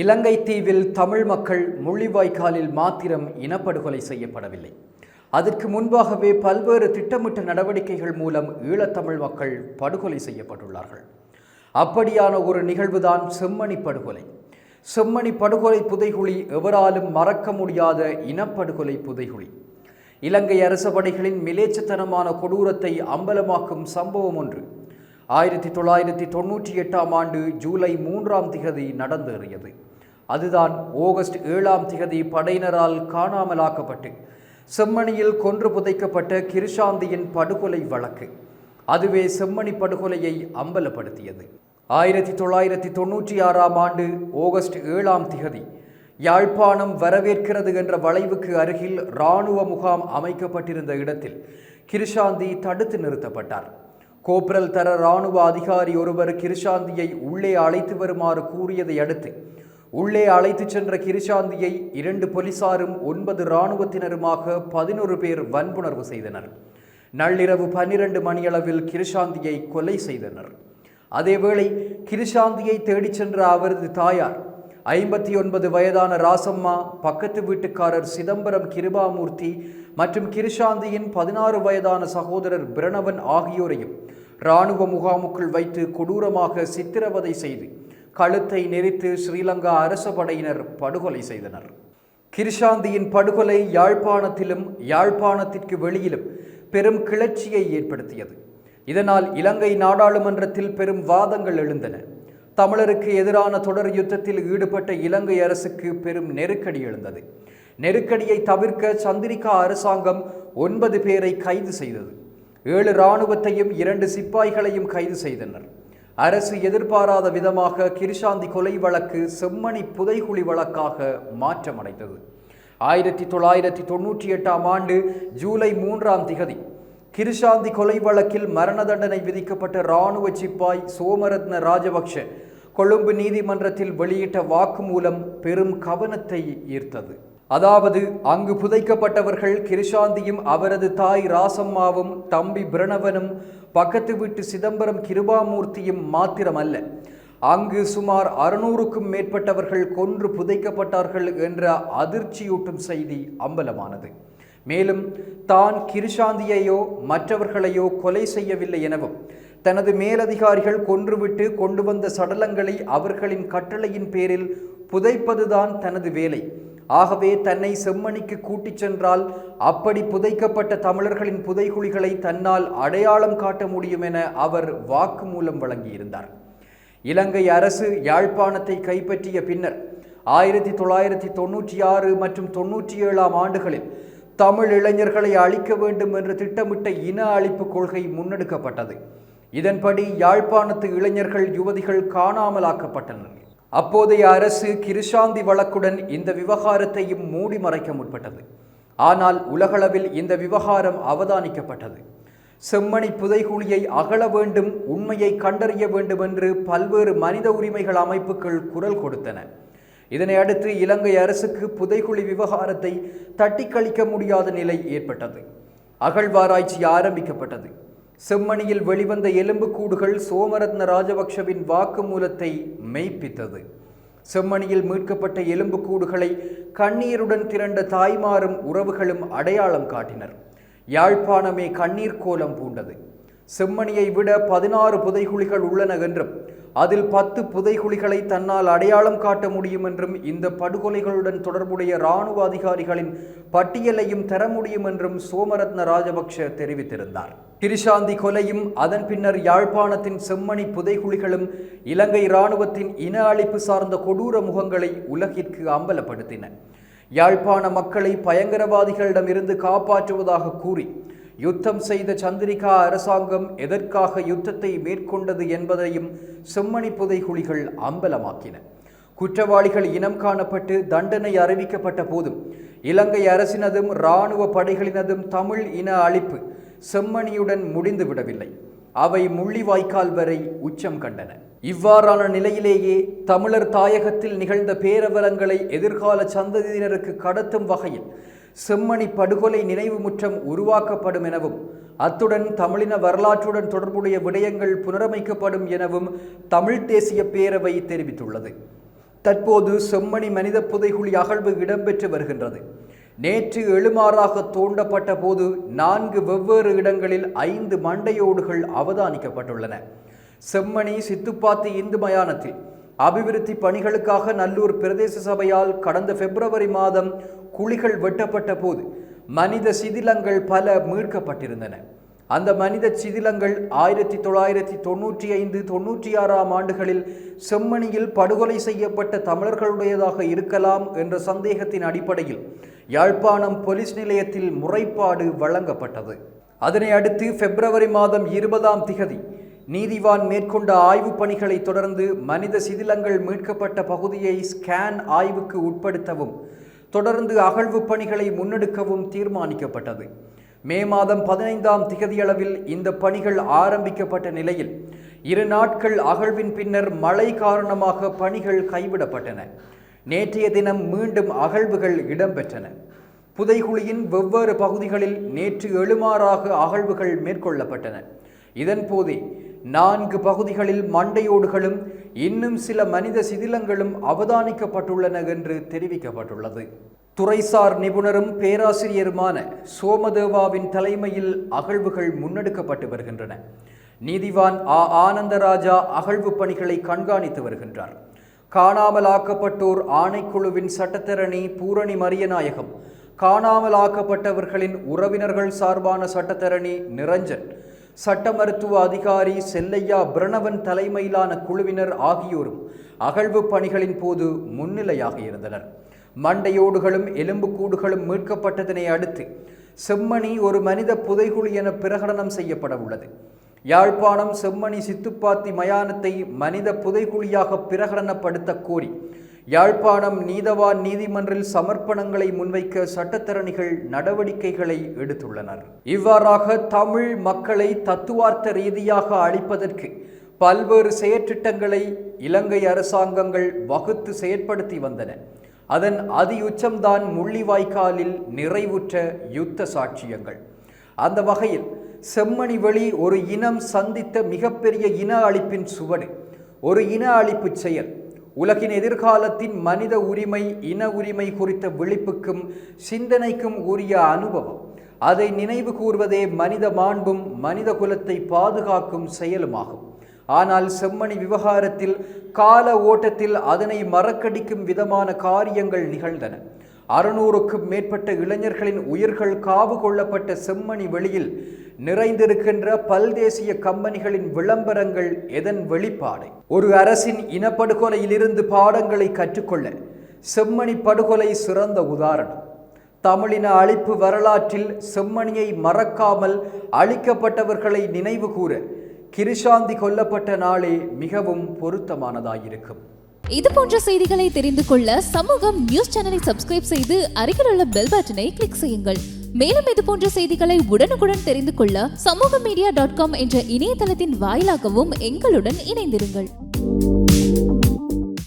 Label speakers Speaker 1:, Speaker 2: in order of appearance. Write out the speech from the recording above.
Speaker 1: இலங்கை தீவில் தமிழ் மக்கள் முள்ளிவாய்க்காலில் மாத்திரம் இனப்படுகொலை செய்யப்படவில்லை. அதற்கு முன்பாகவே பல்வேறு திட்டமிட்ட நடவடிக்கைகள் மூலம் ஈழத்தமிழ் மக்கள் படுகொலை செய்யப்பட்டுள்ளார்கள். அப்படியான ஒரு நிகழ்வுதான் செம்மணி படுகொலை. செம்மணி படுகொலை புதைகுழி எவராலும் மறக்க முடியாத இனப்படுகொலை புதைகுழி. இலங்கை அரச படைகளின் மிலேச்சத்தனமான கொடூரத்தை அம்பலமாக்கும் சம்பவம் ஒன்று. ஆயிரத்தி தொள்ளாயிரத்தி தொண்ணூற்றி எட்டாம் ஆண்டு ஜூலை மூன்றாம் திகதி நடந்தேறியது. அதுதான் ஆகஸ்ட் ஏழாம் திகதி படையினரால் காணாமலாக்கப்பட்டு செம்மணியில் கொன்று புதைக்கப்பட்ட கிருஷாந்தியின் படுகொலை வழக்கு. அதுவே செம்மணி படுகொலையை அம்பலப்படுத்தியது. ஆயிரத்தி தொள்ளாயிரத்தி தொண்ணூற்றி ஆறாம் ஆண்டு ஆகஸ்ட் ஏழாம் திகதி யாழ்ப்பாணம் வரவேற்கிறது என்ற வளைவுக்கு அருகில் இராணுவ முகாம் அமைக்கப்பட்டிருந்த இடத்தில் கிருஷாந்தி தடுத்து நிறுத்தப்பட்டார். கோப்ரல் தர இராணுவ அதிகாரி ஒருவர் கிருஷாந்தியை உள்ளே அழைத்து வருமாறு கூறியதை அடுத்து உள்ளே அழைத்துச் சென்ற கிருஷாந்தியை இரண்டு போலீசாரும் ஒன்பது இராணுவத்தினருமாக பதினொரு பேர் வன்புணர்வு செய்தனர். நள்ளிரவு பன்னிரண்டு மணியளவில் கிருஷாந்தியை கொலை செய்தனர். அதேவேளை கிருஷாந்தியை தேடிச் சென்ற அவரது தாயார் ஐம்பத்தி ஒன்பது வயதான ராசம்மா பக்கத்து வீட்டுக்காரர் சிதம்பரம் கிருபாமூர்த்தி மற்றும் கிருஷாந்தியின் பதினாறு வயதான சகோதரர் பிரணவன் ஆகியோரையும் இராணுவ முகாமுக்குள் வைத்து கொடூரமாக சித்திரவதை செய்து கழுத்தை நெரித்து ஸ்ரீலங்கா அரச படையினர் படுகொலை செய்தனர். கிருஷாந்தியின் படுகொலை யாழ்ப்பாணத்திலும் யாழ்ப்பாணத்திற்கு வெளியிலும் பெரும் கிளர்ச்சியை ஏற்படுத்தியது. இதனால் இலங்கை நாடாளுமன்றத்தில் பெரும் வாதங்கள் எழுந்தன. தமிழருக்கு எதிரான தொடர் யுத்தத்தில் ஈடுபட்ட இலங்கை அரசுக்கு பெரும் நெருக்கடி எழுந்தது. நெருக்கடியை தவிர்க்க சந்திரிகா அரசாங்கம் ஒன்பது பேரை கைது செய்தது. ஏழு இராணுவத்தையும் இரண்டு சிப்பாய்களையும் கைது செய்தனர். அரசு எதிர்பாராத விதமாக கிருஷாந்தி கொலை வழக்கு செம்மணி புதைகுழி வழக்காக மாற்றமடைந்தது. ஆயிரத்தி தொள்ளாயிரத்தி தொண்ணூற்றி எட்டாம் ஆண்டு ஜூலை மூன்றாம் திகதி கிருஷாந்தி கொலை வழக்கில் மரண தண்டனை விதிக்கப்பட்ட இராணுவ சிப்பாய் சோமரத்ன ராஜபக்ஷ கொழும்பு நீதிமன்றத்தில் வெளியிட்ட வாக்குமூலம் பெரும் கவனத்தை ஈர்த்தது. அதாவது அங்கு புதைக்கப்பட்டவர்கள் கிருஷாந்தியும் அவரது தாய் ராசம்மாவும் தம்பி பிரணவனும் பக்கத்து வீட்டு சிதம்பரம் கிருபாமூர்த்தியும் மாத்திரமல்ல. அங்கு சுமார் அறுநூறுக்கும் மேற்பட்டவர்கள் கொன்று புதைக்கப்பட்டார்கள் என்ற அதிர்ச்சியூட்டும் செய்தி அம்பலமானது. மேலும் தான் கிருஷாந்தியையோ மற்றவர்களையோ கொலை செய்யவில்லை எனவும் தனது மேலதிகாரிகள் கொன்றுவிட்டு கொண்டு வந்த சடலங்களை அவர்களின் கட்டளையின் பேரில் புதைப்பதுதான் தனது வேலை. ஆகவே தன்னை செம்மணிக்கு கூட்டிச் சென்றால் அப்படி புதைக்கப்பட்ட தமிழர்களின் புதைகுழிகளை தன்னால் அடையாளம் காட்ட முடியும் என அவர் வாக்குமூலம் வழங்கியிருந்தார். இலங்கை அரசு யாழ்ப்பாணத்தை கைப்பற்றிய பின்னர் ஆயிரத்தி தொள்ளாயிரத்தி தொண்ணூற்றி ஆறு மற்றும் தொண்ணூற்றி ஏழாம் ஆண்டுகளில் தமிழ் இளைஞர்களை அழிக்க வேண்டும் என்று திட்டமிட்ட இன அழிப்பு கொள்கை முன்னெடுக்கப்பட்டது. இதன்படி யாழ்ப்பாணத்து இளைஞர்கள் யுவதிகள் காணாமலாக்கப்பட்டனர். அப்போதைய அரசு கிருஷாந்தி வழக்குடன் இந்த விவகாரத்தையும் மூடி மறைக்க முற்பட்டது. ஆனால் உலகளவில் இந்த விவகாரம் அவதானிக்கப்பட்டது. செம்மணி புதைகுழியை அகல வேண்டும் உண்மையை கண்டறிய வேண்டும் என்று பல்வேறு மனித உரிமைகள் அமைப்புகள் குரல் கொடுத்தன. இதனை அடுத்து இலங்கை அரசுக்கு புதைகுழி விவகாரத்தை தட்டி கழிக்க முடியாத நிலை ஏற்பட்டது. அகழ்வாராய்ச்சி ஆரம்பிக்கப்பட்டது. செம்மணியில் வெளிவந்த எலும்புக்கூடுகள் சோமரத்ன ராஜபக்ஷவின் வாக்குமூலத்தை மெய்ப்பித்தது. செம்மணியில் மீட்கப்பட்ட எலும்புக்கூடுகளை கண்ணீருடன் திரண்ட தாய்மாரும் உறவுகளும் அடையாளம் காட்டினர். யாழ்ப்பாணமே கண்ணீர் கோலம் பூண்டது. செம்மணியை விட பதினாறு புதைகுழிகள் உள்ளன என்றும் அதில் பத்து புதைகுழிகளை தன்னால் அடையாளம் காட்ட முடியும் என்றும் இந்த படுகொலைகளுடன் தொடர்புடைய இராணுவ அதிகாரிகளின் பட்டியலையும் தர முடியும் என்றும் சோமரத்ன ராஜபக்ஷ தெரிவித்திருந்தார். கிருஷாந்தி கொலையும் அதன் பின்னர் யாழ்ப்பாணத்தின் செம்மணி புதைகுழிகளும் இலங்கை இராணுவத்தின் இன அழிப்பு சார்ந்த கொடூர முகங்களை உலகிற்கு அம்பலப்படுத்தின. யாழ்ப்பாண மக்களை பயங்கரவாதிகளிடமிருந்து காப்பாற்றுவதாக கூறி யுத்தம் செய்த சந்திரிகா அரசாங்கம் எதற்காக யுத்தத்தை மேற்கொண்டது என்பதையும் செம்மணி புதைகுழிகள் அம்பலமாக்கின. குற்றவாளிகள் இனம் காணப்பட்டு தண்டனை அறிவிக்கப்பட்ட போதும் இலங்கை அரசினதும் இராணுவ படைகளினதும் தமிழ் இன அழிப்பு செம்மணியுடன் முடிந்து விடவில்லை. அவை முள்ளிவாய்க்கால் வரை உச்சம் கண்டன. இவ்வாறான நிலையிலேயே தமிழர் தாயகத்தில் நிகழ்ந்த பேரவலங்களை எதிர்கால சந்ததியினருக்கு கடத்தும் வகையில் செம்மணி படுகொலை நினைவு முற்றம் உருவாக்கப்படும் எனவும் அத்துடன் தமிழின வரலாற்றுடன் தொடர்புடைய விடயங்கள் புனரமைக்கப்படும் எனவும் தமிழ் தேசிய பேரவை தெரிவித்துள்ளது. தற்போது செம்மணி மனித புதைகுழி அகழ்வு இடம்பெற்று வருகின்றது. நேற்று எழுமாறாக தோண்டப்பட்ட போது நான்கு வெவ்வேறு இடங்களில் ஐந்து மண்டையோடுகள் அவதானிக்கப்பட்டுள்ளன. செம்மணி சித்துப்பாத்தி இந்து மயானத்தில் அபிவிருத்தி பணிகளுக்காக நல்லூர் பிரதேச சபையால் கடந்த பிப்ரவரி மாதம் குழிகள் வெட்டப்பட்ட போது மனித சிதிலங்கள் பல மீட்கப்பட்டிருந்தன. அந்த மனித சிதிலங்கள் ஆயிரத்தி தொள்ளாயிரத்தி தொண்ணூற்றி ஐந்து தொண்ணூற்றி ஆறாம் ஆண்டுகளில் செம்மணியில் படுகொலை செய்யப்பட்ட தமிழர்களுடையதாக இருக்கலாம் என்ற சந்தேகத்தின் அடிப்படையில் யாழ்ப்பாணம் போலீஸ் நிலையத்தில் முறைப்பாடு வழங்கப்பட்டது. அதனை அடுத்து பிப்ரவரி மாதம் இருபதாம் திகதி நீதிவான் மேற்கொண்ட ஆய்வுப் பணிகளை தொடர்ந்து மனித சிதிலங்கள் மீட்கப்பட்ட பகுதியை ஸ்கேன் ஆய்வுக்கு உட்படுத்தவும் தொடர்ந்து அகழ்வு பணிகளை முன்னெடுக்கவும் தீர்மானிக்கப்பட்டது. மே மாதம் பதினைந்தாம் திகதியளவில் இந்த பணிகள் ஆரம்பிக்கப்பட்ட நிலையில் இரு நாட்கள் அகழ்வின் பின்னர் மழை காரணமாக பணிகள் கைவிடப்பட்டன. நேற்றைய தினம் மீண்டும் அகழ்வுகள் இடம்பெற்றன. புதைகுழியின் வெவ்வேறு பகுதிகளில் நேற்று எழுமாறாக அகழ்வுகள் மேற்கொள்ளப்பட்டன. இதன்போதே நான்கு பகுதிகளில் மண்டையோடுகளும் இன்னும் சில மனித சிதிலங்களும் அவதானிக்கப்பட்டுள்ளன என்று தெரிவிக்கப்பட்டுள்ளது. துறைசார் நிபுணரும் பேராசிரியருமான சோமதேவாவின் தலைமையில் அகழ்வுகள் முன்னெடுக்கப்பட்டு வருகின்றன. நீதிவான் ஆ. ஆனந்தராஜா அகழ்வு பணிகளை கண்காணித்து வருகின்றார். காணாமலாக்கப்பட்டோர் ஆணைக்குழுவின் சட்டத்தரணி பூரணி மரியநாயகம் காணாமலாக்கப்பட்டவர்களின் உறவினர்கள் சார்பான சட்டத்தரணி நிரஞ்சன் சட்ட மருத்துவ அதிகாரி செல்லையா பிரணவன் தலைமையிலான குழுவினர் ஆகியோரும் அகழ்வு பணிகளின் போது முன்னிலையாக இருந்தனர். மண்டையோடுகளும் எலும்புக்கூடுகளும் மீட்கப்பட்டதனை அடுத்து செம்மணி ஒரு மனித புதைகுழி என பிரகடனம் செய்யப்பட உள்ளது யாழ்ப்பாணம் செம்மணி சித்துப்பாத்தி மயானத்தை மனித புதைகுழியாக பிரகடனப்படுத்த கோரி யாழ்ப்பாணம் நீதவான் நீதிமன்றில் சமர்ப்பணங்களை முன்வைக்க சட்டத்தரணிகள் நடவடிக்கைகளை எடுத்துள்ளனர். இவ்வாறாக தமிழ் மக்களை தத்துவார்த்த ரீதியாக அழிப்பதற்கு பல்வேறு செயற்றிட்டங்களை இலங்கை அரசாங்கங்கள் வகுத்து செயற்படுத்தி வந்தன. அதன் அதியுச்சம்தான் முள்ளிவாய்க்காலில் நிறைவுற்ற யுத்த சாட்சியங்கள். அந்த வகையில் செம்மணி வெளி ஒரு இனம் சந்தித்த மிகப்பெரிய இன அழிப்பின் சுவடு ஒரு இன அழிப்பு செயல். உலகின் எதிர்காலத்தின் மனித உரிமை இன உரிமை குறித்த விழிப்புக்கும் சிந்தனைக்கும் உரிய அனுபவம். அதை நினைவு கூர்வதே மனித மாண்பும் மனித குலத்தை பாதுகாக்கும் செயலுமாகும். ஆனால் செம்மணி விவகாரத்தில் கால ஓட்டத்தில் அதனை மறக்கடிக்கும் விதமான காரியங்கள் நிகழ்ந்தன. அறுநூறுக்கும் மேற்பட்ட இளைஞர்களின் உயிர்கள் காவு கொள்ளப்பட்ட செம்மணி வெளியில் நிறைந்திருக்கின்ற பல்தேசிய கம்பெனிகளின் விளம்பரங்கள் எதன் வெளிப்பாடு? ஒரு அரசின் இனப்படுகொலையிலிருந்து பாடங்களை கற்றுக்கொள்ள செம்மணி படுகொலை சிறந்த உதாரணம். தமிழின அழிப்பு வரலாற்றில் செம்மணியை மறக்காமல் அழிக்கப்பட்டவர்களை நினைவு கூற கிருஷாந்தி கொல்லப்பட்ட நாளே மிகவும் பொருத்தமானதாயிருக்கும்.
Speaker 2: இது போன்ற செய்திகளை தெரிந்து கொள்ள சமூகம் நியூஸ் சேனலை சப்ஸ்கிரைப் செய்து அருகில் உள்ள பெல் பட்டனை கிளிக் செய்யுங்கள். மேலும் இது போன்ற செய்திகளை உடனுக்குடன் தெரிந்து கொள்ள சமூக மீடியா டாட் காம் என்ற இணையதளத்தின் வாயிலாகவும் எங்களுடன் இணைந்திருங்கள்.